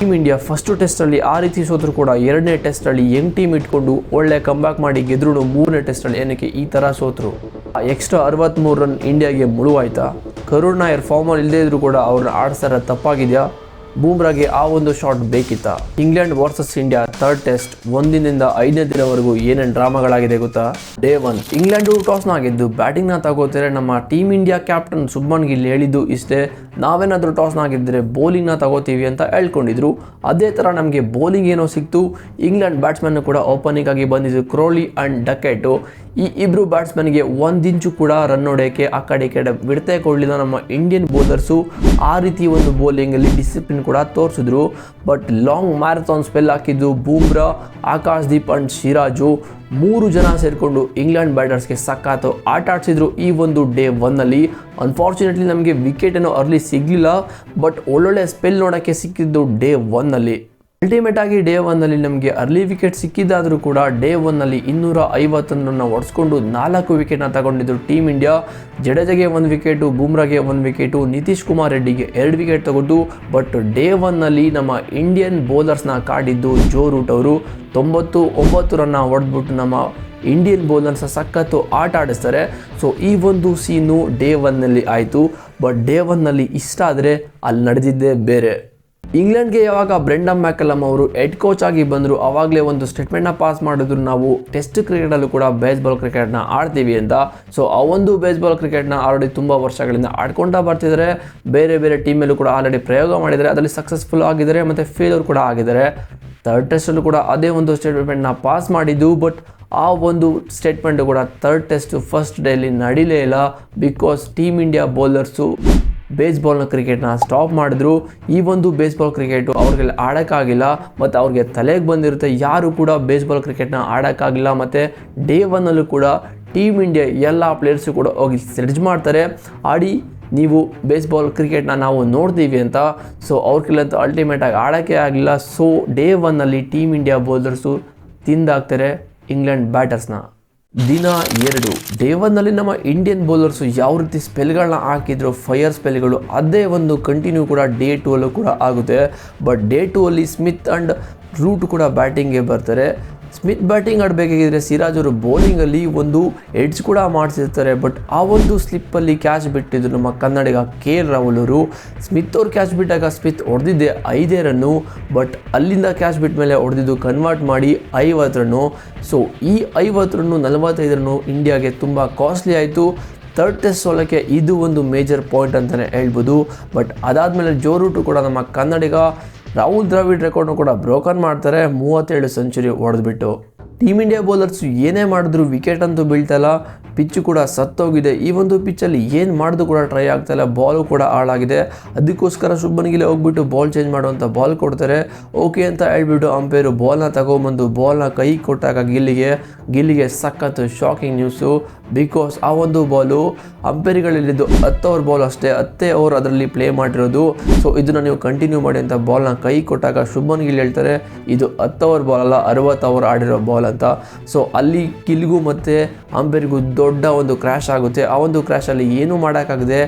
Team India first ಟೆಸ್ಟಲ್ಲಿ ಆ ರೀತಿ ಸೋತರು ಕೂಡ ಎರಡನೇ ಟೆಸ್ಟಲ್ಲಿ ಯಂಗ್ ಟೀಮ್ ಇಟ್ಕೊಂಡು ಒಳ್ಳೆ ಕಂಬ್ಯಾಕ್ ಮಾಡಿ ಗೆದ್ರು ಮೂರನೇ ಟೆಸ್ಟಲ್ಲಿ ಏನಕ್ಕೆ ಈ ಥರ ಸೋತರು. ಎಕ್ಸ್ಟ್ರಾ ಅರವತ್ತ್ಮೂರು ರನ್ ಇಂಡಿಯಾಗೆ ಮುಳುವಾಯ್ತಾ? ಕರುಣ್ ನಾಯರ್ ಫಾರ್ಮಲ್ಲಿ ಇಲ್ಲದೇ ಇದ್ರು ಕೂಡ ಅವ್ರನ್ನ ಆಡಿಸ್ತಾರ ತಪ್ಪಾಗಿದೆಯಾ? ಬೂಮ್ರಾಗೆ ಆ ಒಂದು shot ಬೇಕಿತ್ತ? England versus India third test ಒಂದಿನಿಂದ ಐದನೇ ದಿನವರೆಗೂ ಏನೇನು ಡ್ರಾಮಾಗಳಾಗಿದೆ ಗೊತ್ತಾ? ಡೇ ಒನ್ ಇಂಗ್ಲೆಂಡು ಟಾಸ್ನ ಆಗಿದ್ದು ಬ್ಯಾಟಿಂಗ್ನ ತಗೋತಾರೆ ನಮ್ಮ team India captain Shubman Gill ಹೇಳಿದ್ದು ಇಷ್ಟೇ. ನಾವೇನಾದರೂ ಟಾಸ್ನ ಆಗಿದ್ದರೆ ಬೌಲಿಂಗ್ನ ತಗೋತೀವಿ ಅಂತ ಹೇಳ್ಕೊಂಡಿದ್ರು. ಅದೇ ಥರ ನಮಗೆ ಬೌಲಿಂಗ್ ಏನೋ ಸಿಕ್ತು. ಇಂಗ್ಲೆಂಡ್ ಬ್ಯಾಟ್ಸ್ಮನ್ನು ಕೂಡ ಓಪನಿಂಗ್ ಆಗಿ ಬಂದಿದ್ದು ಕ್ರೋಲಿ ಆ್ಯಂಡ್ ಡಕೆಟು ಈ ಇಬ್ಬರು ಬ್ಯಾಟ್ಸ್ಮನ್ಗೆ ಒಂದಿಂಚು ಕೂಡ ರನ್ ಹೊಡೆಯೋಕ್ಕೆ ಆ ಕಡೆ ಈ ಕಡೆ ಬಿಡ್ತೆ ಕೊಡಲಿಲ್ಲ ನಮ್ಮ ಇಂಡಿಯನ್ ಬೌಲರ್ಸು ಆ ರೀತಿ ಒಂದು ಬೌಲಿಂಗಲ್ಲಿ ಡಿಸಿಪ್ಲಿನ್ ಕೂಡ ತೋರಿಸಿದ್ರು. ಬಟ್ ಲಾಂಗ್ ಮ್ಯಾರಥಾನ್ ಸ್ಪೆಲ್ ಹಾಕಿದ್ದು ಬೂಮ್ರಾ ಆಕಾಶ್ ದೀಪ್ ಅಂಡ್ ಶಿರಾಜು. ಮೂರು ಜನ ಸೇರಿಕೊಂಡು ಇಂಗ್ಲೆಂಡ್ ಬ್ಯಾಟರ್ಸ್ಗೆ ಸಖತ್ತು ಆಟ ಆಡಿಸಿದ್ರು ಈ ಒಂದು ಡೇ ಒನ್ನಲ್ಲಿ ಅನ್ಫಾರ್ಚುನೇಟ್ಲಿ ನಮಗೆ ವಿಕೆಟ್ ಅರ್ಲಿ ಸಿಗಲಿಲ್ಲ ಬಟ್ ಒಳ್ಳೊಳ್ಳೆ ಸ್ಪೆಲ್ ನೋಡೋಕ್ಕೆ ಸಿಕ್ಕಿದ್ದು ಡೇ ಒನ್ನಲ್ಲಿ ಅಲ್ಟಿಮೇಟ್ ಆಗಿ ಡೇ ಒನ್ನಲ್ಲಿ ನಮಗೆ ಅರ್ಲಿ ವಿಕೆಟ್ ಸಿಕ್ಕಿದ್ದಾದರೂ ಕೂಡ ಡೇ ಒನ್ನಲ್ಲಿ ಇನ್ನೂರ ಐವತ್ತೊಂದನ್ನು ಹೊಡೆಸ್ಕೊಂಡು ನಾಲ್ಕು ವಿಕೆಟ್ನ ತಗೊಂಡಿದ್ದು ಟೀಮ್ ಇಂಡಿಯಾ ಜಡೇಜಾಗೆ ಒಂದು ವಿಕೆಟು ಬೂಮ್ರಾಗೆ ಒಂದು ವಿಕೆಟು ನಿತೀಶ್ ಕುಮಾರ್ ರೆಡ್ಡಿಗೆ ಎರಡು ವಿಕೆಟ್ ತಗೊಂಡು ಬಟ್ ಡೇ ಒನ್ನಲ್ಲಿ ನಮ್ಮ ಇಂಡಿಯನ್ ಬೌಲರ್ಸ್ನ ಕಾಡಿದ್ದು ಜೋ ರೂಟ್ ಅವರು. ತೊಂಬತ್ತು ಒಂಬತ್ತು ರನ್ನ ಹೊಡೆದ್ಬಿಟ್ಟು ನಮ್ಮ ಇಂಡಿಯನ್ ಬೌಲರ್ಸ್ನ ಸಖತ್ತು ಆಟ ಆಡಿಸ್ತಾರೆ. ಸೊ ಈ ಒಂದು ಸೀನು ಡೇ ಒನ್ನಲ್ಲಿ ಆಯಿತು. ಬಟ್ ಡೇ ಒನ್ನಲ್ಲಿ ಇಷ್ಟ ಆದರೆ ಅಲ್ಲಿ ನಡೆದಿದ್ದೇ ಬೇರೆ. ಇಂಗ್ಲೆಂಡ್ಗೆ ಯಾವಾಗ ಬ್ರೆಂಡಮ್ ಮ್ಯಾಕಲಮ್ ಅವರು ಹೆಡ್ ಕೋಚ್ ಆಗಿ ಬಂದರು ಆವಾಗಲೇ ಒಂದು ಸ್ಟೇಟ್ಮೆಂಟ್ನ ಪಾಸ್ ಮಾಡಿದ್ರು. ನಾವು ಟೆಸ್ಟ್ ಕ್ರಿಕೆಟಲ್ಲೂ ಕೂಡ ಬೇಸ್ಬಾಲ್ ಕ್ರಿಕೆಟ್ನ ಆಡ್ತೀವಿ ಅಂತ. ಸೊ ಆ ಒಂದು ಬೇಸ್ಬಾಲ್ ಕ್ರಿಕೆಟ್ನ ಆಲ್ರೆಡಿ ತುಂಬ ವರ್ಷಗಳಿಂದ ಆಡ್ಕೊಂಡಾ ಬರ್ತಿದ್ದಾರೆ. ಬೇರೆ ಬೇರೆ ಟೀಮಲ್ಲೂ ಕೂಡ ಆಲ್ರೆಡಿ ಪ್ರಯೋಗ ಮಾಡಿದ್ದಾರೆ. ಅದರಲ್ಲಿ ಸಕ್ಸಸ್ಫುಲ್ ಆಗಿದ್ದಾರೆ ಮತ್ತು ಫೇಲ್ಯೂರ್ ಕೂಡ ಆಗಿದ್ದಾರೆ. ಥರ್ಡ್ ಟೆಸ್ಟಲ್ಲೂ ಕೂಡ ಅದೇ ಒಂದು ಸ್ಟೇಟ್ಮೆಂಟ್ನ ಪಾಸ್ ಮಾಡಿದ್ದು ಬಟ್ ಆ ಒಂದು ಸ್ಟೇಟ್ಮೆಂಟ್ ಕೂಡ ಥರ್ಡ್ ಟೆಸ್ಟ್ ಫಸ್ಟ್ ಡೇಲಿ ನಡೀಲೇ ಇಲ್ಲ. ಬಿಕಾಸ್ ಟೀಮ್ ಇಂಡಿಯಾ ಬೌಲರ್ಸು ಬೇಸ್ಬಾಲ್ನ ಕ್ರಿಕೆಟ್ನ ಸ್ಟಾಪ್ ಮಾಡಿದ್ರು. ಈ ಒಂದು ಬೇಸ್ಬಾಲ್ ಕ್ರಿಕೆಟು ಅವ್ರಿಗೆ ಆಡೋಕ್ಕಾಗಿಲ್ಲ, ಮತ್ತು ಅವ್ರಿಗೆ ತಲೆಗೆ ಬಂದಿರುತ್ತೆ. ಯಾರು ಕೂಡ ಬೇಸ್ಬಾಲ್ ಕ್ರಿಕೆಟ್ನ ಆಡೋಕ್ಕಾಗಿಲ್ಲ, ಮತ್ತು ಡೇ ಒನ್ನಲ್ಲೂ ಕೂಡ ಟೀಮ್ ಇಂಡಿಯಾ ಎಲ್ಲ ಪ್ಲೇಯರ್ಸು ಕೂಡ ಹೋಗಿ ಸೆಡ್ಜ್ ಮಾಡ್ತಾರೆ. ಆಡಿ ನೀವು ಬೇಸ್ಬಾಲ್ ಕ್ರಿಕೆಟ್ನ ನಾವು ನೋಡ್ತೀವಿ ಅಂತ. ಸೊ ಅವ್ರಿಗೆಲ್ಲಂತ ಅಲ್ಟಿಮೇಟಾಗಿ ಆಡೋಕ್ಕೆ ಆಗಿಲ್ಲ. ಸೊ ಡೇ ಒನ್ನಲ್ಲಿ ಟೀಮ್ ಇಂಡಿಯಾ ಬೌಲರ್ಸು ತಿಂದಾಗ್ತಾರೆ ಇಂಗ್ಲೆಂಡ್ ಬ್ಯಾಟರ್ಸ್ನ ದಿನ ಎರಡು. ಡೇ ಒನ್ನಲ್ಲಿ ನಮ್ಮ ಇಂಡಿಯನ್ ಬೌಲರ್ಸು ಯಾವ ರೀತಿ ಸ್ಪೆಲ್ಗಳನ್ನ ಹಾಕಿದ್ರು ಫೈರ್ ಸ್ಪೆಲ್ಗಳು ಅದೇ ಒಂದು ಕಂಟಿನ್ಯೂ ಕೂಡ ಡೇ ಟೂ ಅಲ್ಲೂ ಕೂಡ ಆಗುತ್ತೆ. ಬಟ್ ಡೇ ಟೂ ಅಲ್ಲಿ ಸ್ಮಿತ್ ಆ್ಯಂಡ್ ರೂಟ್ ಕೂಡ ಬ್ಯಾಟಿಂಗ್ಗೆ ಬರ್ತಾರೆ. ಸ್ಮಿತ್ ಬ್ಯಾಟಿಂಗ್ ಆಡಬೇಕಾಗಿದ್ರೆ ಸಿರಾಜ್ ಅವರು ಬೌಲಿಂಗಲ್ಲಿ ಒಂದು ಎಡ್ಜ್ ಕೂಡ ಮಾಡಿಸಿರ್ತಾರೆ. ಬಟ್ ಆ ಒಂದು ಸ್ಲಿಪ್ಪಲ್ಲಿ ಕ್ಯಾಚ್ ಬಿಟ್ಟಿದ್ರು ನಮ್ಮ ಕನ್ನಡಿಗ ಕೆ ಎಲ್ ರಾಹುಲ್ ಅವರು. ಸ್ಮಿತ್ ಅವ್ರು ಕ್ಯಾಚ್ ಬಿಟ್ಟಾಗ ಸ್ಮಿತ್ ಹೊಡೆದಿದ್ದೆ ಐದೇ ರನ್ನು. ಬಟ್ ಅಲ್ಲಿಂದ ಕ್ಯಾಚ್ ಬಿಟ್ಟ ಮೇಲೆ ಹೊಡೆದಿದ್ದು ಕನ್ವರ್ಟ್ ಮಾಡಿ ಐವತ್ತು ರನ್ನು. ಸೊ ಈ ಐವತ್ತು ರನ್ನು, ನಲವತ್ತೈದು ರನ್ನು ಇಂಡಿಯಾಗೆ ತುಂಬ ಕಾಸ್ಟ್ಲಿ ಆಯಿತು. ಥರ್ಡ್ ಟೆಸ್ಟ್ ಸೋಲಕ್ಕೆ ಇದು ಒಂದು ಮೇಜರ್ ಪಾಯಿಂಟ್ ಅಂತಲೇ ಹೇಳ್ಬೋದು. ಬಟ್ ಅದಾದಮೇಲೆ ಜೋರೂಟು ಕೂಡ ನಮ್ಮ ಕನ್ನಡಿಗ ರಾಹುಲ್ ದ್ರಾವಿಡ್ ರೆಕಾರ್ಡ್ನು ಕೂಡ ಬ್ರೋಕನ್ ಮಾಡ್ತಾರೆ. ಮೂವತ್ತೇಳು ಸೆಂಚುರಿ ಹೊಡೆದ್ಬಿಟ್ಟು ಟೀಮ್ ಇಂಡಿಯಾ ಬೌಲರ್ಸ್ ಏನೇ ಮಾಡಿದ್ರು ವಿಕೆಟ್ ಅಂತೂ ಬೀಳ್ತಲ್ಲ. ಪಿಚ್ಚು ಕೂಡ ಸತ್ತೋಗಿದೆ. ಈ ಒಂದು ಪಿಚ್ಚಲ್ಲಿ ಏನು ಮಾಡಿದ್ರು ಕೂಡ ಟ್ರೈ ಆಗ್ತಾಯಿಲ್ಲ ಬಾಲು ಕೂಡ ಹಾಳಾಗಿದೆ. ಅದಕ್ಕೋಸ್ಕರ ಶುಭನ್ ಗಿಲೆ ಹೋಗ್ಬಿಟ್ಟು ಬಾಲ್ ಚೇಂಜ್ ಮಾಡುವಂಥ ಬಾಲ್ ಕೊಡ್ತಾರೆ. ಓಕೆ ಅಂತ ಹೇಳ್ಬಿಟ್ಟು ಅಂಪೇರು ಬಾಲ್ನ ತಗೊಂಬಂದು ಬಾಲ್ನ ಕೈ ಕೊಟ್ಟಾಗ ಗಿಲ್ಲಿಗೆ. ಗಿಲ್ಲಿಗೆ ಸಖತ್ತು ಶಾಕಿಂಗ್ ನ್ಯೂಸು ಬಿಕಾಸ್ ಆ ಒಂದು ಬಾಲು ಅಂಪೇರಿಗಳಲ್ಲಿದ್ದು ಹತ್ತು ಓವರ್ ಬಾಲ್ ಅಷ್ಟೇ, ಹತ್ತೇ ಓವರ್ ಅದರಲ್ಲಿ ಪ್ಲೇ ಮಾಡಿರೋದು. ಸೊ ಇದನ್ನು ನೀವು ಕಂಟಿನ್ಯೂ ಮಾಡಿ ಅಂತ ಬಾಲ್ನ ಕೈ ಕೊಟ್ಟಾಗ ಶುಭನ್ ಗಿಲ್ ಹೇಳ್ತಾರೆ, ಇದು ಹತ್ತು ಓವರ್ ಬಾಲ್ ಅಲ್ಲ, ಅರವತ್ತು ಓವರ್ ಆಡಿರೋ ಬಾಲ್ ಅಂತ. ಸೊ ಅಲ್ಲಿ ಕಿಲ್ಗೂ ಮತ್ತು ಅಂಪೇರಿಗೂ ದೊಡ್ಡ ಒಂದು ಕ್ರ್ಯಾಶ್ ಆಗುತ್ತೆ. ಆ ಒಂದು ಕ್ರ್ಯಾಶಲ್ಲಿ ಏನೂ ಮಾಡೋಕ್ಕಾಗದೆ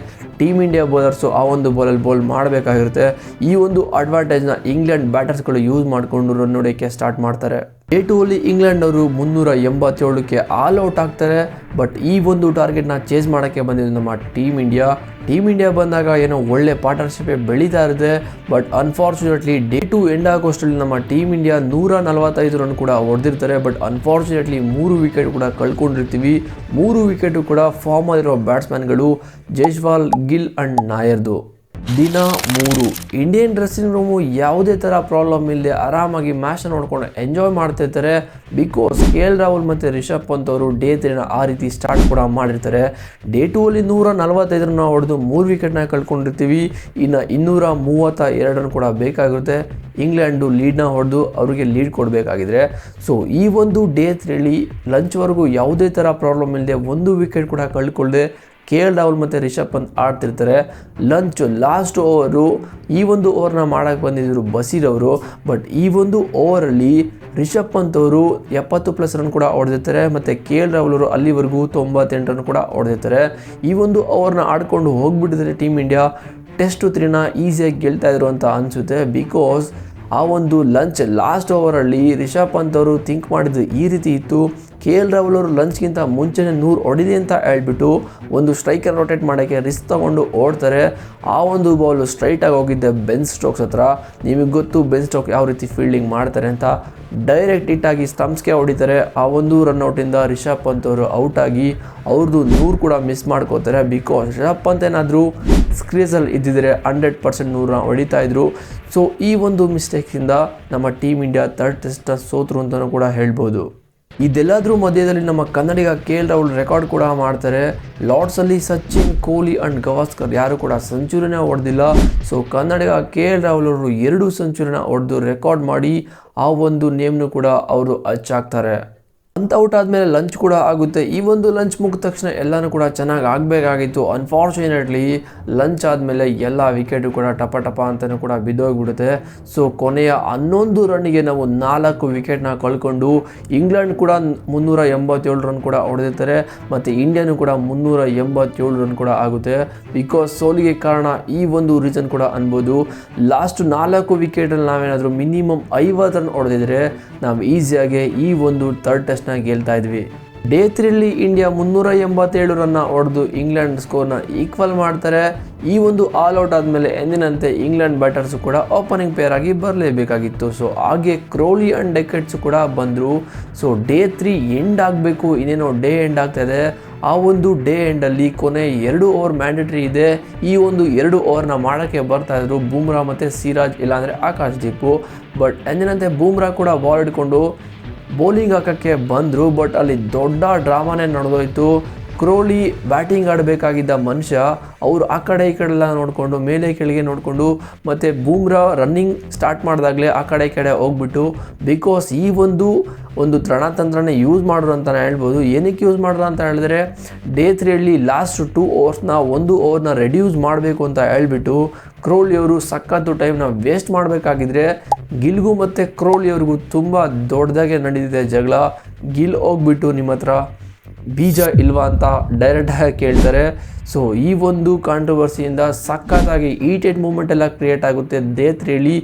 ಟೀಮ್ ಇಂಡಿಯಾ ಬೌಲರ್ಸು ಆ ಒಂದು ಬಾಲಲ್ಲಿ ಬೌಲ್ ಮಾಡಬೇಕಾಗಿರುತ್ತೆ. ಈ ಒಂದು ಅಡ್ವಾಂಟೇಜ್ನ ಇಂಗ್ಲೆಂಡ್ ಬ್ಯಾಟರ್ಸ್ಗಳು ಯೂಸ್ ಮಾಡಿಕೊಂಡು ರನ್ ಹೊಡೆಯೋಕ್ಕೆ ಸ್ಟಾರ್ಟ್ ಮಾಡ್ತಾರೆ. ಎ ಟು ಅಲ್ಲಿ ಇಂಗ್ಲೆಂಡ್ ಅವರು ಮುನ್ನೂರ ಎಂಬತ್ತೇಳಕ್ಕೆ ಆಲ್ ಔಟ್ ಆಗ್ತಾರೆ. ಬಟ್ ಈ ಒಂದು ಟಾರ್ಗೆಟ್ನ ಚೇಸ್ ಮಾಡೋಕ್ಕೆ ಬಂದಿದ್ದು ನಮ್ಮ ಟೀಮ್ ಇಂಡಿಯಾ ಟೀಮ್ ಇಂಡಿಯಾ ಬಂದಾಗ ಏನೋ ಒಳ್ಳೆ ಪಾರ್ಟ್ನರ್ಶಿಪ್ ಬೆಳೀತಾ ಇರುತ್ತೆ but unfortunately day to end ಆಗೋಷ್ಟರಲ್ಲಿ ನಮ್ಮ ಟೀಮ್ ಇಂಡಿಯಾ ನೂರ ನಲವತ್ತೈದು ರನ್ ಕೂಡ ಹೊಡೆದಿರ್ತಾರೆ ಬಟ್ ಅನ್ಫಾರ್ಚುನೇಟ್ಲಿ ಮೂರು ವಿಕೆಟ್ ಕೂಡ ಕಳ್ಕೊಂಡಿರ್ತೀವಿ. ಮೂರು ವಿಕೆಟು ಕೂಡ ಫಾರ್ಮಲ್ಲಿರೋ ಬ್ಯಾಟ್ಸ್ಮನ್ಗಳು ಜೈಶ್ವಾಲ್ ಗಿಲ್ ಅಂಡ್ ನಾಯರ್ದು. ದಿನ ಮೂರು. ಇಂಡಿಯನ್ ಡ್ರೆಸ್ಸಿಂಗ್ ರೂಮು ಯಾವುದೇ ಥರ ಪ್ರಾಬ್ಲಮ್ ಇಲ್ಲದೆ ಆರಾಮಾಗಿ ಮ್ಯಾಚ್ನ ನೋಡ್ಕೊಂಡು ಎಂಜಾಯ್ ಮಾಡ್ತಿರ್ತಾರೆ ಬಿಕಾಸ್ ಕೆ ಎಲ್ ರಾಹುಲ್ ಮತ್ತು ರಿಷಬ್ ಪಂತ್ ಅವರು ಡೇ ತ್ರೀನ ಆ ರೀತಿ ಸ್ಟಾರ್ಟ್ ಕೂಡ ಮಾಡಿರ್ತಾರೆ. ಡೇ ಟೂ ಅಲ್ಲಿ ನೂರ ನಲವತ್ತೈದರನ್ನ ಹೊಡೆದು ಮೂರು ವಿಕೆಟ್ನ ಕಳ್ಕೊಂಡಿರ್ತೀವಿ. ಇನ್ನು ಇನ್ನೂರ ಮೂವತ್ತ ಎರಡನ್ನು ಕೂಡ ಬೇಕಾಗಿರುತ್ತೆ. ಇಂಗ್ಲೆಂಡು ಲೀಡ್ನ ಹೊಡೆದು ಅವರಿಗೆ ಲೀಡ್ ಕೊಡಬೇಕಾಗಿದ್ರೆ. ಸೊ ಈ ಒಂದು ಡೇ ತ್ರೀಲಿ ಲಂಚ್ವರೆಗೂ ಯಾವುದೇ ಥರ ಪ್ರಾಬ್ಲಮ್ ಇಲ್ಲದೆ ಒಂದು ವಿಕೆಟ್ ಕೂಡ ಕಳ್ಕೊಳ್ಳದೆ ಕೆ ಎಲ್ ರಾಹುಲ್ ಮತ್ತು ರಿಷಬ್ ಪಂತ್ ಆಡ್ತಿರ್ತಾರೆ. ಲಂಚ್ ಲಾಸ್ಟ್ ಓವರು ಈ ಒಂದು ಓವರ್ನ ಮಾಡೋಕ್ಕೆ ಬಂದಿದ್ದರು ಬಸೀರ್ ಅವರು. ಬಟ್ ಈ ಒಂದು ಓವರಲ್ಲಿ ರಿಷಬ್ ಪಂತ್ ಅವರು ಎಪ್ಪತ್ತು ಪ್ಲಸ್ ರನ್ ಕೂಡ ಹೊಡೆದಿರ್ತಾರೆ. ಮತ್ತು ಕೆ ಎಲ್ ರಾಹುಲ್ ಅವರು ಅಲ್ಲಿವರೆಗೂ ತೊಂಬತ್ತೆಂಟು ರನ್ ಕೂಡ ಹೊಡೆದಿರ್ತಾರೆ. ಈ ಒಂದು ಓವರ್ನ ಆಡ್ಕೊಂಡು ಹೋಗಿಬಿಟ್ಟಿದ್ರೆ ಟೀಮ್ ಇಂಡಿಯಾ ಟೆಸ್ಟ್ ತ್ರೀನ ಈಸಿಯಾಗಿ ಗೆಲ್ತಾ ಇದ್ರು ಅಂತ ಅನಿಸುತ್ತೆ. ಬಿಕಾಸ್ ಆ ಒಂದು ಲಂಚ್ ಲಾಸ್ಟ್ ಓವರಲ್ಲಿ ರಿಷಬ್ ಪಂತ್ ಅವರು ಥಿಂಕ್ ಮಾಡಿದ್ದು ಈ ರೀತಿ ಇತ್ತು. ಕೆ ಎಲ್ ರಾಹುಲ್ ಅವರು ಲಂಚ್ಗಿಂತ ಮುಂಚೆನೇ ನೂರು ಹೊಡಿದೆ ಅಂತ ಹೇಳ್ಬಿಟ್ಟು ಒಂದು ಸ್ಟ್ರೈಕರ್ ರೊಟೇಟ್ ಮಾಡೋಕ್ಕೆ ರಿಸ್ಕ್ ತಗೊಂಡು ಓಡ್ತಾರೆ. ಆ ಒಂದು ಬಾಲು ಸ್ಟ್ರೈಟಾಗಿ ಹೋಗಿದ್ದೆ ಬೆನ್ ಸ್ಟೋಕ್ಸ್ ಹತ್ರ. ನಿಮಗೆ ಗೊತ್ತು ಬೆನ್ ಸ್ಟೋಕ್ ಯಾವ ರೀತಿ ಫೀಲ್ಡಿಂಗ್ ಮಾಡ್ತಾರೆ ಅಂತ. ಡೈರೆಕ್ಟ್ ಇಟ್ಟಾಗಿ ಸ್ಟಂಪ್ಸ್ಗೆ ಹೊಡಿತಾರೆ. ಆ ಒಂದು ರನ್ಔಟಿಂದ ರಿಷಬ್ ಪಂತ್ ಅವರು ಔಟ್ ಆಗಿ ಅವ್ರದ್ದು ನೂರು ಕೂಡ ಮಿಸ್ ಮಾಡ್ಕೋತಾರೆ. ಬಿಕಾಸ್ ರಿಷಬ್ ಪಂತ್ ಏನಾದರೂ ಸ್ಕ್ರೀಸಲ್ಲಿ ಇದ್ದಿದ್ರೆ ಹಂಡ್ರೆಡ್ ಪರ್ಸೆಂಟ್ ನೂರನ್ನ ಹೊಡಿತಾ ಇದ್ರು. ಸೊ ಈ ಒಂದು ಮಿಸ್ಟೇಕ್ಸಿಂದ ನಮ್ಮ ಟೀಮ್ ಇಂಡಿಯಾ ಥರ್ಡ್ ಟೆಸ್ಟ್ ಸೋತರು ಅಂತಲೂ ಕೂಡ ಹೇಳ್ಬೋದು. ಇದೆಲ್ಲದ್ರ ಮಧ್ಯದಲ್ಲಿ ನಮ್ಮ Kannadiga K L Rahul record ಕೂಡ ಮಾಡ್ತಾರೆ. ಲಾರ್ಡ್ಸಲ್ಲಿ ಸಚಿನ್, ಕೊಹ್ಲಿ ಆ್ಯಂಡ್ ಗವಾಸ್ಕರ್ ಯಾರು ಕೂಡ ಸೆಂಚುರಿನ ಹೊಡೆದಿಲ್ಲ. So Kannadiga K L Rahul ಅವರು ಎರಡು ಸೆಂಚುರಿನ ಹೊಡೆದು ರೆಕಾರ್ಡ್ ಮಾಡಿ ಆ ಒಂದು ನೇಮ್ನು ಕೂಡ ಅವರು ಹಚ್ಚಾಕ್ತಾರೆ ಅಂತ ಔಟ್ ಆದಮೇಲೆ ಲಂಚ್ ಕೂಡ ಆಗುತ್ತೆ. ಈ ಒಂದು ಲಂಚ್ ಮುಗಿದ ತಕ್ಷಣ ಎಲ್ಲನೂ ಕೂಡ ಚೆನ್ನಾಗಿ ಆಗಬೇಕಾಗಿತ್ತು. ಅನ್ಫಾರ್ಚುನೇಟ್ಲಿ ಲಂಚ್ ಆದಮೇಲೆ ಎಲ್ಲ ವಿಕೆಟು ಕೂಡ ಟಪ ಟಪ ಅಂತಲೂ ಕೂಡ ಬಿದ್ದೋಗ್ಬಿಡುತ್ತೆ. ಸೊ ಕೊನೆಯ ಹನ್ನೊಂದು ರನ್ನಿಗೆ ನಾವು ನಾಲ್ಕು ವಿಕೆಟ್ನ ಕಳ್ಕೊಂಡು ಇಂಗ್ಲೆಂಡ್ ಕೂಡ ಮುನ್ನೂರ ಎಂಬತ್ತೇಳು ರನ್ ಕೂಡ ಹೊಡೆದಿರ್ತಾರೆ. ಮತ್ತು ಇಂಡಿಯಾನು ಕೂಡ ಮುನ್ನೂರ ಎಂಬತ್ತೇಳು ರನ್ ಕೂಡ ಆಗುತ್ತೆ. ಬಿಕಾಸ್ ಸೋಲಿಗೆ ಕಾರಣ ಈ ಒಂದು ರೀಸನ್ ಕೂಡ ಅನ್ಬೋದು. ಲಾಸ್ಟ್ ನಾಲ್ಕು ವಿಕೆಟಲ್ಲಿ ನಾವೇನಾದರೂ ಮಿನಿಮಮ್ ಐವತ್ತು ರನ್ ಹೊಡೆದಿದ್ರೆ, ನಾವು ಈಸಿಯಾಗಿ ಈ ಒಂದು ಥರ್ಡ್ ಟೆಸ್ಟ್ನ ಗೆಲ್ತಾ ಇದ್ವಿ. ಡೇ ತ್ರೀಲಿ ಇಂಡಿಯಾ ಮುನ್ನೂರ ಎಂಬತ್ತೇಳು ರನ್ನ ಹೊಡೆದು ಇಂಗ್ಲೆಂಡ್ ಸ್ಕೋರ್ನ ಈಕ್ವಲ್ ಮಾಡ್ತಾರೆ. ಈ ಒಂದು ಆಲ್ ಔಟ್ ಆದಮೇಲೆ ಎಂದಿನಂತೆ ಇಂಗ್ಲೆಂಡ್ ಬ್ಯಾಟರ್ಸು ಕೂಡ ಓಪನಿಂಗ್ ಪೇರ್ ಆಗಿ ಬರಲೇಬೇಕಾಗಿತ್ತು. ಸೊ ಹಾಗೆ ಕ್ರೋಲಿ ಆ್ಯಂಡ್ ಡೆಕೆಟ್ಸ್ ಕೂಡ ಬಂದರು. ಸೊ ಡೇ ತ್ರೀ ಎಂಡ್ ಆಗಬೇಕು. ಇನ್ನೇನೋ ಡೇ ಎಂಡ್ ಆಗ್ತಾ ಇದೆ. ಆ ಒಂದು ಡೇ ಎಂಡಲ್ಲಿ ಕೊನೆ ಎರಡು ಓವರ್ ಮ್ಯಾಂಡೇಟ್ರಿ ಇದೆ. ಈ ಒಂದು ಎರಡು ಓವರ್ನ ಮಾಡೋಕ್ಕೆ ಬರ್ತಾ ಇದ್ರು ಬೂಮ್ರಾ ಮತ್ತು ಸಿರಾಜ್ ಇಲ್ಲಾಂದರೆ ಆಕಾಶ್ ದೀಪು. ಬಟ್ ಎಂದಿನಂತೆ ಬೂಮ್ರಾ ಕೂಡ ಬಾಲ್ ಹಿಡ್ಕೊಂಡು ಬೌಲಿಂಗ್ ಹಾಕೋಕ್ಕೆ ಬಂದರು ಬಟ್ ಅಲ್ಲಿ ದೊಡ್ಡ ಡ್ರಾಮಾನೇ ನಡೆದೋಯ್ತು. ಕ್ರೋಲಿ ಬ್ಯಾಟಿಂಗ್ ಆಡಬೇಕಾಗಿದ್ದ ಮನುಷ್ಯ, ಅವರು ಆ ಕಡೆ ಈ ಕಡೆ ಎಲ್ಲ ನೋಡಿಕೊಂಡು, ಮೇಲೆ ಕೆಳಗೆ ನೋಡಿಕೊಂಡು, ಮತ್ತು ಬೂಮ್ರಾ ರನ್ನಿಂಗ್ ಸ್ಟಾರ್ಟ್ ಮಾಡಿದಾಗಲೇ ಆ ಕಡೆ ಈ ಕಡೆ ಹೋಗ್ಬಿಟ್ಟು ಬಿಕಾಸ್ ಈ ಒಂದು ಒಂದು ರಣತಂತ್ರನೇ ಯೂಸ್ ಮಾಡ್ರು ಅಂತಲೇ ಹೇಳ್ಬೋದು. ಏನಕ್ಕೆ ಯೂಸ್ ಮಾಡ್ರು ಅಂತ ಹೇಳಿದ್ರೆ ಡೇ ತ್ರೀಯಲ್ಲಿ ಲಾಸ್ಟ್ ಟೂ ಓವರ್ಸ್ನ ಒಂದು ಓವರ್ನ ರೆಡ್ಯೂಸ್ ಮಾಡಬೇಕು ಅಂತ ಹೇಳ್ಬಿಟ್ಟು ಕ್ರೋಲಿಯವರು ಸಖತ್ತು ಟೈಮ್ನ ವೇಸ್ಟ್ ಮಾಡಬೇಕಾಗಿದ್ರೆ, ಗಿಲ್ಗೂ ಮತ್ತು ಕ್ರೋಲಿಯವ್ರಿಗೂ ತುಂಬ ದೊಡ್ಡದಾಗೆ ನಡೆದಿದೆ ಜಗಳ. ಗಿಲ್ ಹೋಗ್ಬಿಟ್ಟು ನಿಮ್ಮ ಹತ್ರ ಬೀಜ ಇಲ್ವಾ ಅಂತ ಡೈರೆಕ್ಟಾಗಿ ಕೇಳ್ತಾರೆ. ಸೊ ಈ ಒಂದು ಕಾಂಟ್ರವರ್ಸಿಯಿಂದ ಸಖತ್ತಾಗಿ ಹೀಟೆಡ್ ಮೂಮೆಂಟ್ ಎಲ್ಲ ಕ್ರಿಯೇಟ್ ಆಗುತ್ತೆ ಡೇ ಹೇಳಿ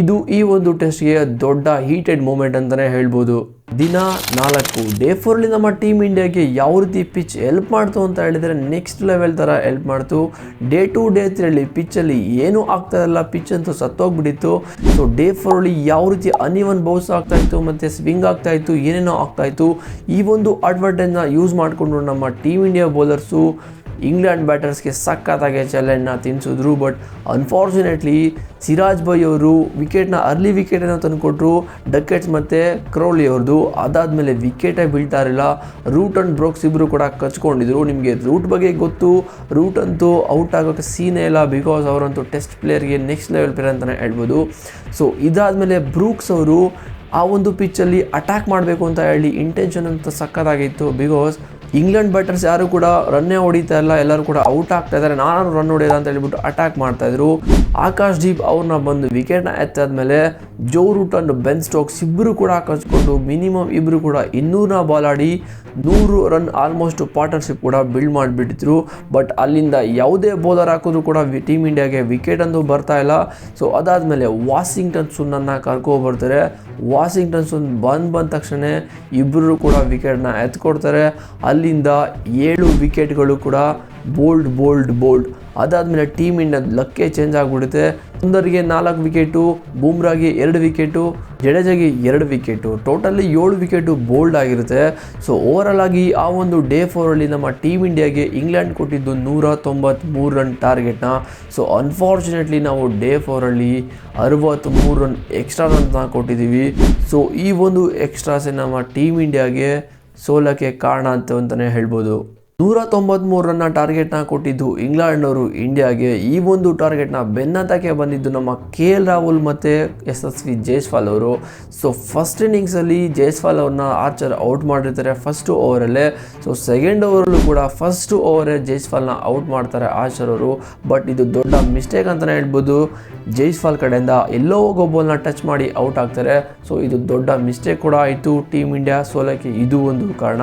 ಇದು ಈ ಒಂದು ಟೆಸ್ಟ್ಗೆ ದೊಡ್ಡ ಹೀಟೆಡ್ ಮೂಮೆಂಟ್ ಅಂತಲೇ ಹೇಳ್ಬೋದು. ದಿನ ನಾಲ್ಕು ಡೇ ಫೋರ್ಲಿ ನಮ್ಮ ಟೀಮ್ ಇಂಡಿಯಾಗೆ ಯಾವ ರೀತಿ ಪಿಚ್ ಹೆಲ್ಪ್ ಮಾಡ್ತು ಅಂತ ಹೇಳಿದರೆ ನೆಕ್ಸ್ಟ್ ಲೆವೆಲ್ ಥರ ಹೆಲ್ಪ್ ಮಾಡ್ತು. ಡೇ ಟು ಡೇ ತ್ರೀಲಿ ಪಿಚ್ಚಲ್ಲಿ ಏನೂ ಆಗ್ತಾ ಇಲ್ಲ ಪಿಚ್ ಅಂತೂ ಸತ್ತೋಗ್ಬಿಟ್ಟಿತ್ತು. ಸೊ ಡೇ ಫೋರ್ಲಿ ಯಾವ ರೀತಿ ಅನಿವನ್ ಬೌನ್ಸ್ ಆಗ್ತಾ ಇತ್ತು, ಮತ್ತು ಸ್ವಿಂಗ್ ಆಗ್ತಾ ಇತ್ತು, ಏನೇನೋ ಆಗ್ತಾ ಇತ್ತು, ಈ ಒಂದು ಅಡ್ವರ್ಟೈಸ್ನ ಯೂಸ್ ಮಾಡಿಕೊಂಡು ನಮ್ಮ ಟೀಮ್ ಇಂಡಿಯಾ ಬೌಲರ್ಸು ಇಂಗ್ಲೆಂಡ್ ಬ್ಯಾಟರ್ಸ್ಗೆ ಸಖತ್ತಾಗಿ ಚಾಲೆಂಜ್ನ ತಿನ್ನಿಸಿದ್ರು ಬಟ್ ಅನ್ಫಾರ್ಚುನೇಟ್ಲಿ ಸಿರಾಜ್ ಬೈ ಅವರು ವಿಕೆಟ್ನ ಅರ್ಲಿ ವಿಕೆಟನ್ನು ತಂದುಕೊಟ್ರು ಡಕೆಟ್ಸ್ ಮತ್ತು ಕ್ರೌಲಿ ಅವ್ರದ್ದು ಅದಾದಮೇಲೆ ವಿಕೆಟೇ ಬೀಳ್ತಾ ಇರಲಿಲ್ಲ. ರೂಟ್ ಆ್ಯಂಡ್ ಬ್ರೋಕ್ಸ್ ಇಬ್ಬರು ಕೂಡ ಕಚ್ಕೊಂಡಿದ್ರು. ನಿಮಗೆ ರೂಟ್ ಬಗ್ಗೆ ಗೊತ್ತು. ರೂಟ್ ಅಂತೂ ಔಟ್ ಆಗೋಕ್ಕೆ ಸೀನೇ ಇಲ್ಲ. ಬಿಕಾಸ್ ಅವರಂತೂ ಟೆಸ್ಟ್ ಪ್ಲೇಯರ್ಗೆ ನೆಕ್ಸ್ಟ್ ಲೆವೆಲ್ ಪ್ಲೇಯರ್ ಅಂತಲೇ ಹೇಳ್ಬೋದು. ಸೊ ಇದಾದಮೇಲೆ ಬ್ರೂಕ್ಸ್ ಅವರು ಆ ಒಂದು ಪಿಚ್ಚಲ್ಲಿ ಅಟ್ಯಾಕ್ ಮಾಡಬೇಕು ಅಂತ ಹೇಳಿ ಇಂಟೆನ್ಷನ್ ಅಂತ ಸಕ್ಕತ್ತಾಗಿತ್ತು ಬಿಕಾಸ್ ಇಂಗ್ಲೆಂಡ್ ಬ್ಯಾಟರ್ಸ್ ಯಾರು ಕೂಡ ರನ್ನೇ ಹೊಡಿತಾ ಇಲ್ಲ, ಎಲ್ಲರೂ ಕೂಡ ಔಟ್ ಆಗ್ತಾ ಇದ್ದಾರೆ. ನಾನು ರನ್ ಹೊಡೆಯೋದ ಅಂತ ಹೇಳ್ಬಿಟ್ಟು ಅಟ್ಯಾಕ್ ಮಾಡ್ತಾ ಇದ್ರು. ಆಕಾಶ್ ದೀಪ್ ಅವ್ರನ್ನ ಬಂದು ವಿಕೆಟ್ನ ಎತ್ತಾದ್ಮೇಲೆ Joe Root and Ben Stokes ಇಬ್ಬರು ಕೂಡ ಕಚ್ಕೊಂಡು ಮಿನಿಮಮ್ ಇಬ್ಬರು ಕೂಡ ಇನ್ನೂರನ್ನ ಬಾಲ್ ಆಡಿ ನೂರು ರನ್ ಆಲ್ಮೋಸ್ಟ್ ಪಾರ್ಟ್ನರ್ಶಿಪ್ ಕೂಡ ಬಿಲ್ಡ್ ಮಾಡಿಬಿಟ್ಟಿದ್ರು. ಬಟ್ ಅಲ್ಲಿಂದ ಯಾವುದೇ ಬೌಲರ್ ಹಾಕಿದ್ರು ಕೂಡ ಟೀಮ್ ಇಂಡಿಯಾಗೆ ವಿಕೆಟ್ ಅಂತೂ ಬರ್ತಾ ಇಲ್ಲ. ಸೊ ಅದಾದಮೇಲೆ ವಾಷಿಂಗ್ಟನ್ ಸುನ್ನನ್ನು ಕರ್ಕೊಬರ್ತಾರೆ ವಾಷಿಂಗ್ಟನ್ ಸುನ್ ಬಂದು ಬಂದ ತಕ್ಷಣ ಇಬ್ಬರು ಕೂಡ ವಿಕೆಟ್ನ ಎತ್ಕೊಡ್ತಾರೆ. ಅಲ್ಲಿಂದ ಏಳು ವಿಕೆಟ್ಗಳು ಕೂಡ ಬೋಲ್ಡ್ ಬೋಲ್ಡ್ ಬೋಲ್ಡ್. ಅದಾದಮೇಲೆ ಟೀಮ್ ಇಂಡಿಯಾದ ಲಕ್ಕೇ ಚೇಂಜ್ ಆಗಿಬಿಡುತ್ತೆ. ಸುಂದರ್ಗೆ ನಾಲ್ಕು ವಿಕೆಟು ಬೂಮ್ರಾಗೆ ಎರಡು ವಿಕೆಟು ಜಡೇಜಾಗೆ ಎರಡು ವಿಕೆಟು ಟೋಟಲಿ ಏಳು ವಿಕೆಟು ಬೋಲ್ಡ್ ಆಗಿರುತ್ತೆ. ಸೊ ಓವರಾಲ್ ಆಗಿ ಆ ಒಂದು ಡೇ ಫೋರಲ್ಲಿ ನಮ್ಮ ಟೀಮ್ ಇಂಡಿಯಾಗೆ ಇಂಗ್ಲೆಂಡ್ ಕೊಟ್ಟಿದ್ದು ನೂರ ತೊಂಬತ್ತ್ಮೂರು ರನ್ ಟಾರ್ಗೆಟ್ನ ಸೊ ಅನ್ಫಾರ್ಚುನೇಟ್ಲಿ ನಾವು ಡೇ ಫೋರಲ್ಲಿ ಅರವತ್ತ್ಮೂರು ರನ್ ಎಕ್ಸ್ಟ್ರಾ ರನ್ನ ಕೊಟ್ಟಿದ್ದೀವಿ. ಸೊ ಈ ಒಂದು ಎಕ್ಸ್ಟ್ರಾಸೆ ನಮ್ಮ ಟೀಮ್ ಇಂಡಿಯಾಗೆ ಸೋಲಕ್ಕೆ ಕಾರಣ ಅಂತ ಅಂತಲೇ ಹೇಳ್ಬೋದು. ನೂರ ತೊಂಬತ್ಮೂರು ರನ್ನ ಟಾರ್ಗೆಟ್ನ ಕೊಟ್ಟಿದ್ದು ಇಂಗ್ಲೆಂಡವರು ಇಂಡಿಯಾಗೆ ಈ ಒಂದು ಟಾರ್ಗೆಟ್ನ ಬೆನ್ನತ್ತಕ್ಕೆ ಬಂದಿದ್ದು ನಮ್ಮ ಕೆ ಎಲ್ ರಾಹುಲ್ ಮತ್ತು ಎಸ್ ಎಸ್ ವಿ ಜೈಸ್ವಾಲ್ ಅವರು. ಸೊ, ಫಸ್ಟ್ ಇನ್ನಿಂಗ್ಸಲ್ಲಿ ಜೈಸ್ವಾಲ್ ಅವ್ರನ್ನ ಆರ್ಚರ್ ಔಟ್ ಮಾಡಿರ್ತಾರೆ ಫಸ್ಟ್ ಓವರಲ್ಲೇ. ಸೊ, ಸೆಕೆಂಡ್ ಓವರಲ್ಲೂ ಕೂಡ ಫಸ್ಟ್ ಓವರೇ ಜೈಸ್ವಾಲ್ನ ಔಟ್ ಮಾಡ್ತಾರೆ ಆರ್ಚರ್ ಅವರು. ಬಟ್ ಇದು ದೊಡ್ಡ ಮಿಸ್ಟೇಕ್ ಅಂತಲೇ ಹೇಳ್ಬೋದು. ಜೈಸ್ವಾಲ್ ಕಡೆಯಿಂದ ಎಲ್ಲೋ ಹೋಗೋ ಬಾಲ್ನ ಟಚ್ ಮಾಡಿ ಔಟ್ ಆಗ್ತಾರೆ. ಸೊ, ಇದು ದೊಡ್ಡ ಮಿಸ್ಟೇಕ್ ಕೂಡ ಆಯಿತು ಟೀಮ್ ಇಂಡಿಯಾ ಸೋಲಕ್ಕೆ ಇದು ಒಂದು ಕಾರಣ.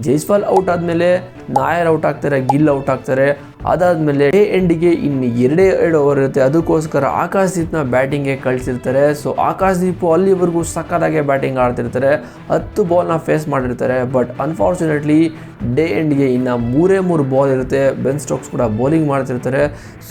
ಜೈಸ್ವಾಲ್ ಔಟ್ ಆದಮೇಲೆ ನಾಯರ್ ಔಟ್ ಆಗ್ತಾರೆ, ಗಿಲ್ ಔಟ್ ಆಗ್ತಾರೆ. ಅದಾದಮೇಲೆ ಡೇ ಎಂಡಿಗೆ ಇನ್ನು ಎರಡೇ ಎರಡು ಓವರ್ ಇರುತ್ತೆ. ಅದಕ್ಕೋಸ್ಕರ ಆಕಾಶ್ ದೀಪ್ನ ಬ್ಯಾಟಿಂಗ್ಗೆ ಕಳಿಸಿರ್ತಾರೆ. ಸೊ ಆಕಾಶ್ ದೀಪ್ ಅಲ್ಲಿವರೆಗೂ ಸಕ್ಕದಾಗೆ ಬ್ಯಾಟಿಂಗ್ ಆಡ್ತಿರ್ತಾರೆ. ಹತ್ತು ಬಾಲ್ನ ಫೇಸ್ ಮಾಡಿರ್ತಾರೆ. ಬಟ್ ಅನ್ಫಾರ್ಚುನೇಟ್ಲಿ ಡೇ ಎಂಡ್ಗೆ ಇನ್ನು ಮೂರೇ ಮೂರು ಬಾಲ್ ಇರುತ್ತೆ. ಬೆನ್ ಸ್ಟೋಕ್ಸ್ ಕೂಡ ಬೌಲಿಂಗ್ ಮಾಡ್ತಿರ್ತಾರೆ.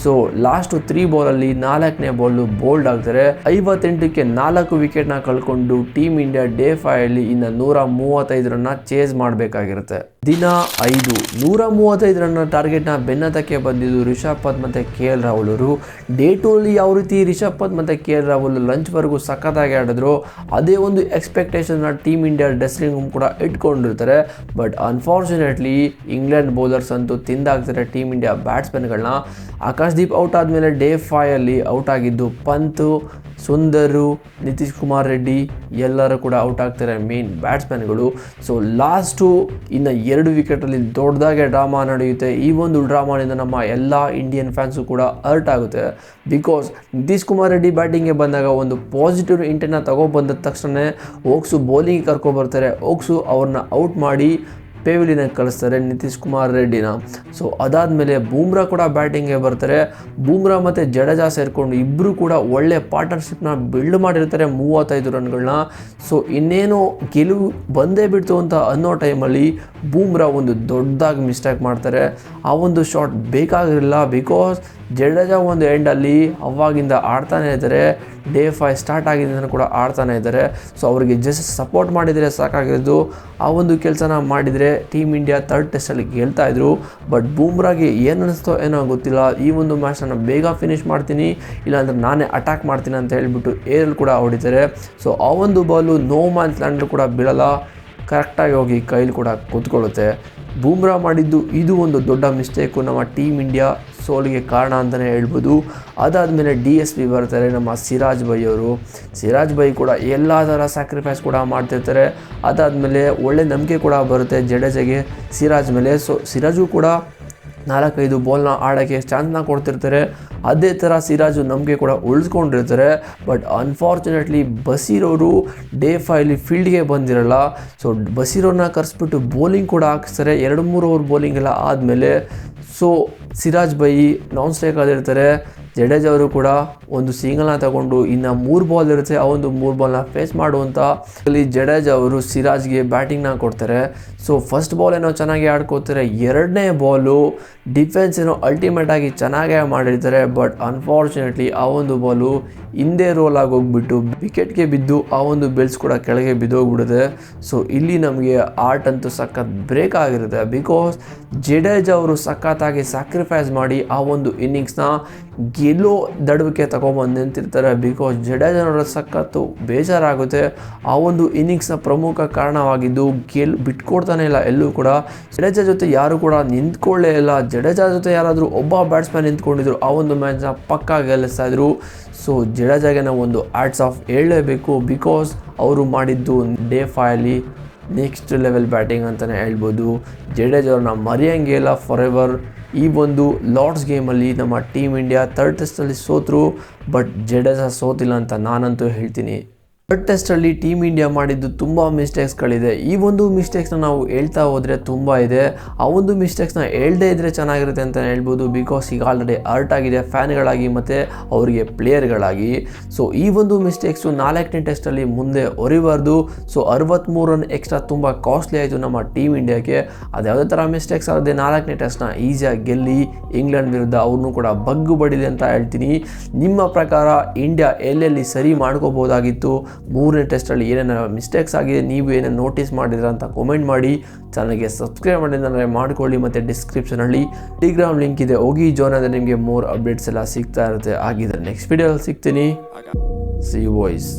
ಸೊ ಲಾಸ್ಟ್ ತ್ರೀ ಬಾಲಲ್ಲಿ ನಾಲ್ಕನೇ ಬಾಲು ಬೋಲ್ಡ್ ಆಗ್ತಾರೆ. ಐವತ್ತೆಂಟಕ್ಕೆ ನಾಲ್ಕು ವಿಕೆಟ್ನ ಕಳ್ಕೊಂಡು ಟೀಮ್ ಇಂಡಿಯಾ ಡೇ ಫೈವ್ ಅಲ್ಲಿ ಇನ್ನು ನೂರ ಮೂವತ್ತೈದು ರನ್ನ ಚೇಸ್ ಮಾಡಬೇಕಾಗಿರುತ್ತೆ. ದಿನ ಐದು. ನೂರ ಮೂವತ್ತೈದು ರನ್ನ ಟಾರ್ಗೆಟ್ನ ಬೆನ್ನತಕ್ಕೆ ಬಂದಿದ್ದು ರಿಷಬ್ ಪಂತ್ ಮತ್ತು ಕೆ ಎಲ್ ರಾಹುಲ್ ಅವರು ಡೇ ಟೂಲಿ ಯಾವ ರೀತಿ ರಿಷಬ್ ಪಂತ್ ಮತ್ತು ಕೆ ಎಲ್ ರಾಹುಲ್ ಲಂಚ್ವರೆಗೂ ಸಖತ್ತಾಗಿ ಆಡಿದ್ರು, ಅದೇ ಒಂದು ಎಕ್ಸ್ಪೆಕ್ಟೇಷನ್ನ ಟೀಮ್ ಇಂಡಿಯಾ ಡ್ರೆಸ್ಸಿಂಗ್ ರೂಮ್ ಕೂಡ ಇಟ್ಕೊಂಡಿರ್ತಾರೆ. ಬಟ್ ಅನ್ಫಾರ್ಚುನೇಟ್ಲಿ ಇಂಗ್ಲೆಂಡ್ ಬೌಲರ್ಸ್ ಅಂತೂ ತಿಂದಾಗ್ತಾರೆ ಟೀಮ್ ಇಂಡಿಯಾ ಬ್ಯಾಟ್ಸ್ಮನ್ಗಳನ್ನ ಆಕಾಶ್ದೀಪ್ ಔಟ್ ಆದಮೇಲೆ ಡೇ ಅಲ್ಲಿ ಔಟ್ ಆಗಿದ್ದು ಪಂತ್ ಸುಂದರು, ನಿತೀಶ್ ಕುಮಾರ್ ರೆಡ್ಡಿ ಎಲ್ಲರೂ ಕೂಡ ಔಟ್ ಆಗ್ತಾರೆ ಮೇನ್ ಬ್ಯಾಟ್ಸ್ಮನ್ಗಳು ಸೊ ಲಾಸ್ಟು ಇನ್ನು ಎರಡು ವಿಕೆಟಲ್ಲಿ ದೊಡ್ಡದಾಗೆ ಡ್ರಾಮಾ ನಡೆಯುತ್ತೆ. ಈ ಒಂದು ಡ್ರಾಮಾದಿಂದ ನಮ್ಮ ಎಲ್ಲ ಇಂಡಿಯನ್ ಫ್ಯಾನ್ಸು ಕೂಡ ಅರ್ಟ್ ಆಗುತ್ತೆ. ಬಿಕಾಸ್ ನಿತೀಶ್ ಕುಮಾರ್ ರೆಡ್ಡಿ ಬ್ಯಾಟಿಂಗ್ಗೆ ಬಂದಾಗ ಒಂದು ಪಾಸಿಟಿವ್ ಇಂಟೆನ್ನ ತಗೊಬಂದ ತಕ್ಷಣ ಓಕ್ಸು ಬೌಲಿಂಗ್ ಕರ್ಕೊಬರ್ತಾರೆ ಓಕ್ಸು ಅವ್ರನ್ನ ಔಟ್ ಮಾಡಿ ಪೇವಿಲಿನ ಕಳಿಸ್ತಾರೆ ನಿತೀಶ್ ಕುಮಾರ್ ರೆಡ್ಡಿನ. ಸೊ ಅದಾದಮೇಲೆ ಬೂಮ್ರಾ ಕೂಡ ಬ್ಯಾಟಿಂಗ್ಗೆ ಬರ್ತಾರೆ. ಬೂಮ್ರಾ ಮತ್ತು ಜಡೇಜಾ ಸೇರಿಕೊಂಡು ಇಬ್ಬರು ಕೂಡ ಒಳ್ಳೆ ಪಾರ್ಟ್ನರ್ಶಿಪ್ನ ಬಿಲ್ಡ್ ಮಾಡಿರ್ತಾರೆ ಮೂವತ್ತೈದು ರನ್ಗಳನ್ನ ಸೊ ಇನ್ನೇನು ಗೆಲುವು ಬಂದೇ ಬಿಡ್ತು ಅಂತ ಅನ್ನೋ ಟೈಮಲ್ಲಿ ಬೂಮ್ರಾ ಒಂದು ದೊಡ್ಡದಾಗಿ ಮಿಸ್ಟೇಕ್ ಮಾಡ್ತಾರೆ. ಆ ಒಂದು ಶಾಟ್ ಬೇಕಾಗಿರಲಿಲ್ಲ ಬಿಕಾಸ್ ಜಡೇಜಾ ಒಂದು ಎಂಡಲ್ಲಿ ಅವಾಗಿಂದ ಆಡ್ತಾನೆ ಇದ್ದಾರೆ. ಡೇ ಫೈ ಸ್ಟಾರ್ಟ್ ಆಗಿದ್ದರಿಂದ ಕೂಡ ಆಡ್ತಾನೆ ಇದ್ದಾರೆ. ಸೊ ಅವರಿಗೆ ಜಸ್ಟ್ ಸಪೋರ್ಟ್ ಮಾಡಿದರೆ ಸಾಕಾಗಿರೋದು ಆ ಒಂದು ಕೆಲಸನ ಮಾಡಿದರೆ ಟೀಮ್ ಇಂಡಿಯಾ ತರ್ಡ್ ಟೆಸ್ಟಲ್ಲಿ ಗೆಲ್ತಾ ಇದ್ರು. ಬಟ್ ಬೂಮ್ರಾಗೆ ಏನು ಅನ್ನಿಸ್ತೋ ಏನೋ ಗೊತ್ತಿಲ್ಲ. ಈ ಒಂದು ಮ್ಯಾಚನ್ನು ಬೇಗ ಫಿನಿಶ್ ಮಾಡ್ತೀನಿ. ಇಲ್ಲಾಂದರೆ ನಾನೇ ಅಟ್ಯಾಕ್ ಮಾಡ್ತೀನಿ ಅಂತ ಹೇಳಿಬಿಟ್ಟು ಏರಲ್ಲಿ ಕೂಡ ಹೊಡಿತಾರೆ. ಸೊ ಆ ಒಂದು ಬಾಲು ನೋ ಮ್ಯಾನ್ಸ್ ಲ್ಯಾಂಡ್ ಕೂಡ ಬೀಳಲ್ಲ. ಕರೆಕ್ಟಾಗಿ ಹೋಗಿ ಕೈಲಿ ಕೂಡ ಕೂತ್ಕೊಳ್ಳುತ್ತೆ. ಬೂಮ್ರಾ ಮಾಡಿದ್ದು ಇದು ಒಂದು ದೊಡ್ಡ ಮಿಸ್ಟೇಕು ನಮ್ಮ ಟೀಮ್ ಇಂಡಿಯಾ ಸೋಲಿಗೆ ಕಾರಣ ಅಂತಲೇ ಹೇಳ್ಬೋದು. ಅದಾದಮೇಲೆ ಡಿ ಎಸ್ ಪಿ ಬರ್ತಾರೆ, ನಮ್ಮ ಸಿರಾಜ್ ಬೈ ಅವರು. ಸಿರಾಜ್ ಬೈ ಕೂಡ ಎಲ್ಲ ಥರ ಸ್ಯಾಕ್ರಿಫೈಸ್ ಕೂಡ ಮಾಡ್ತಿರ್ತಾರೆ. ಅದಾದಮೇಲೆ ಒಳ್ಳೆ ನಂಬಿಕೆ ಕೂಡ ಬರುತ್ತೆ ಜಡೇಜಾಗೆ ಸಿರಾಜ್ ಮೇಲೆ. ಸೊ ಸಿರಾಜು ಕೂಡ ನಾಲ್ಕೈದು ಬಾಲ್ನ ಆಡೋಕ್ಕೆ ಚಾನ್ಸ್ನ ಕೊಡ್ತಿರ್ತಾರೆ. ಅದೇ ಥರ ಸಿರಾಜು ನಮಗೆ ಕೂಡ ಉಳಿಸ್ಕೊಂಡಿರ್ತಾರೆ. ಬಟ್ ಅನ್ಫಾರ್ಚುನೇಟ್ಲಿ ಬಸೀರವರು ಡೇ ಫೈಲಿ ಫೀಲ್ಡ್ಗೆ ಬಂದಿರಲ್ಲ. ಸೊ ಬಸೀರವ್ರನ್ನ ಕರೆಸ್ಬಿಟ್ಟು ಬೌಲಿಂಗ್ ಕೂಡ ಹಾಕಿಸ್ತಾರೆ. ಎರಡು ಮೂರು ಓವರ್ ಬೌಲಿಂಗ್ ಎಲ್ಲ ಆದಮೇಲೆ so Siraj by non strike ಆಗಿರ್ತಾರೆ ಜಡೇಜಾ ಅವರು ಕೂಡ ಒಂದು ಸಿಂಗಲ್ನ ತಗೊಂಡು ಇನ್ನು ಮೂರು ಬಾಲ್ ಇರುತ್ತೆ. ಆ ಒಂದು ಮೂರು ಬಾಲ್ನ ಫೇಸ್ ಮಾಡುವಂಥ ಅಲ್ಲಿ ಜಡೇಜ್ ಅವರು ಸಿರಾಜ್ಗೆ ಬ್ಯಾಟಿಂಗ್ನ ಕೊಡ್ತಾರೆ. ಸೊ ಫಸ್ಟ್ ಬಾಲ್ ಏನೋ ಚೆನ್ನಾಗಿ ಆಡ್ಕೋತಾರೆ. ಎರಡನೇ ಬಾಲು ಡಿಫೆನ್ಸ್ ಏನೋ ಅಲ್ಟಿಮೇಟಾಗಿ ಚೆನ್ನಾಗೇ ಮಾಡಿರ್ತಾರೆ. ಬಟ್ ಅನ್ಫಾರ್ಚುನೇಟ್ಲಿ ಆ ಒಂದು ಬಾಲು ಹಿಂದೆ ರೋಲ್ ಆಗಿ ಹೋಗ್ಬಿಟ್ಟು ವಿಕೆಟ್ಗೆ ಬಿದ್ದು ಆ ಒಂದು ಬೆಲ್ಸ್ ಕೂಡ ಕೆಳಗೆ ಬಿದ್ದೋಗ್ಬಿಡುತ್ತೆ. ಸೊ ಇಲ್ಲಿ ನಮಗೆ ಆರ್ಟ್ ಅಂತೂ ಸಖತ್ ಬ್ರೇಕ್ ಆಗಿರುತ್ತೆ. ಬಿಕಾಸ್ ಜಡೇಜ್ ಅವರು ಸಖತ್ತಾಗಿ ಸ್ಯಾಕ್ರಿಫೈಸ್ ಮಾಡಿ ಆ ಒಂದು ಇನ್ನಿಂಗ್ಸ್ನ ಗೆಲ್ಲೋ ದಡವಿಕೆ ತಗೊಂಬಂದು ನಿಂತಿರ್ತಾರೆ ಬಿಕಾಸ್ ಜಡೇಜನವರ ಸಖತ್ತು ಬೇಜಾರಾಗುತ್ತೆ. ಆ ಒಂದು ಇನ್ನಿಂಗ್ಸ್ನ ಪ್ರಮುಖ ಕಾರಣವಾಗಿದ್ದು ಗೆಲ್ ಬಿಟ್ಕೊಡ್ತಾನೆ ಇಲ್ಲ, ಎಲ್ಲೂ ಕೂಡ. ಜಡೇಜಾ ಜೊತೆ ಯಾರು ಕೂಡ ನಿಂತ್ಕೊಳ್ಳೇ ಇಲ್ಲ. ಜಡೇಜಾ ಜೊತೆ ಯಾರಾದರೂ ಒಬ್ಬ ಬ್ಯಾಟ್ಸ್ಮನ್ ನಿಂತ್ಕೊಂಡಿದ್ರು, ಆ ಒಂದು ಮ್ಯಾಚ್ನ ಪಕ್ಕಾ ಗೆಲ್ಲಿಸ್ತಾ ಇದ್ರು. ಸೊ ಜಡೇಜಾಗೆ ನಾವು ಒಂದು ಆರ್ಟ್ಸ್ ಆಫ್ ಹೇಳಲೇಬೇಕು ಬಿಕಾಸ್ ಅವರು ಮಾಡಿದ್ದು ಡೇ ಫೈಲಿ ನೆಕ್ಸ್ಟ್ ಲೆವೆಲ್ ಬ್ಯಾಟಿಂಗ್ ಅಂತಲೇ ಹೇಳ್ಬೋದು. ಜಡೇಜ್ ಅವ್ರನ್ನ ಮರೆಯಂಗೆ ಇಲ್ಲ ಫಾರ್ ಎವರ್ ಈ ಒಂದು ಲಾರ್ಡ್ಸ್ ಗೇಮಲ್ಲಿ ನಮ್ಮ ಟೀಮ್ ಇಂಡಿಯಾ ಥರ್ಡ್ ಟೆಸ್ಟಲ್ಲಿ ಸೋತರು ಬಟ್ ಜಡೇಜಾ ಸೋತಿಲ್ಲ ಅಂತ ನಾನಂತೂ ಹೇಳ್ತೀನಿ. ಥರ್ಡ್ ಟೆಸ್ಟಲ್ಲಿ ಟೀಮ್ ಇಂಡಿಯಾ ಮಾಡಿದ್ದು ತುಂಬ ಮಿಸ್ಟೇಕ್ಸ್ಗಳಿದೆ ಈ ಒಂದು ಮಿಸ್ಟೇಕ್ಸ್ನ ನಾವು ಹೇಳ್ತಾ ಹೋದರೆ ತುಂಬ ಇದೆ. ಆ ಒಂದು ಮಿಸ್ಟೇಕ್ಸ್ನ ಹೇಳದೇ ಇದ್ದರೆ ಚೆನ್ನಾಗಿರುತ್ತೆ ಅಂತ ಹೇಳ್ಬೋದು. ಬಿಕಾಸ್ ಈಗ ಆಲ್ರೆಡಿ ಅರ್ಟ್ ಆಗಿದೆ ಫ್ಯಾನ್ಗಳಾಗಿ ಮತ್ತು ಅವರಿಗೆ ಪ್ಲೇಯರ್ಗಳಾಗಿ ಸೊ ಈ ಒಂದು ಮಿಸ್ಟೇಕ್ಸು ನಾಲ್ಕನೇ ಟೆಸ್ಟಲ್ಲಿ ಮುಂದೆ ಹೊರಿಬಾರ್ದು. ಸೊ ಅರವತ್ತ್ಮೂರು ರನ್ ಎಕ್ಸ್ಟ್ರಾ ತುಂಬ ಕಾಸ್ಟ್ಲಿ ಆಯಿತು ನಮ್ಮ ಟೀಮ್ ಇಂಡಿಯಾಕ್ಕೆ ಅದು ಯಾವುದೇ ಥರ ಮಿಸ್ಟೇಕ್ಸ್ ಆಗದೆ ನಾಲ್ಕನೇ ಟೆಸ್ಟ್ನ ಈಸಿಯಾಗಿ ಗೆಲ್ಲಿ ಇಂಗ್ಲೆಂಡ್ ವಿರುದ್ಧ ಅವ್ರನ್ನೂ ಕೂಡ ಬಗ್ಗು ಬಡಿದೆ ಅಂತ ಹೇಳ್ತೀನಿ. ನಿಮ್ಮ ಪ್ರಕಾರ ಇಂಡಿಯಾ ಎಲ್ಲೆಲ್ಲಿ ಸರಿ ಮಾಡ್ಕೋಬೋದಾಗಿತ್ತು ಮೂರನೇ ಟೆಸ್ಟಲ್ಲಿ ಏನೇನು ಮಿಸ್ಟೇಕ್ಸ್ ಆಗಿದೆ ನೀವು ಏನೇನು ನೋಟಿಸ್ ಮಾಡಿದ್ರ ಅಂತ ಕಾಮೆಂಟ್ ಮಾಡಿ. ಚಾನಲ್ಗೆ ಸಬ್ಸ್ಕ್ರೈಬ್ ಮಾಡಿದ್ರೆ ಮಾಡ್ಕೊಳ್ಳಿ ಮತ್ತು ಡಿಸ್ಕ್ರಿಪ್ಷನಲ್ಲಿ ಟೆಲಿಗ್ರಾಮ್ ಲಿಂಕ್ ಇದೆ ಹೋಗಿ ಜಾಯ್ನ್ ಆದರೆ ನಿಮಗೆ ಮೋರ್ ಅಪ್ಡೇಟ್ಸ್ ಎಲ್ಲ ಸಿಗ್ತಾ ಇರುತ್ತೆ. ಆಗಿದ್ರೆ ನೆಕ್ಸ್ಟ್ ವಿಡಿಯೋದಲ್ಲಿ ಸಿಗ್ತೀನಿ. C voice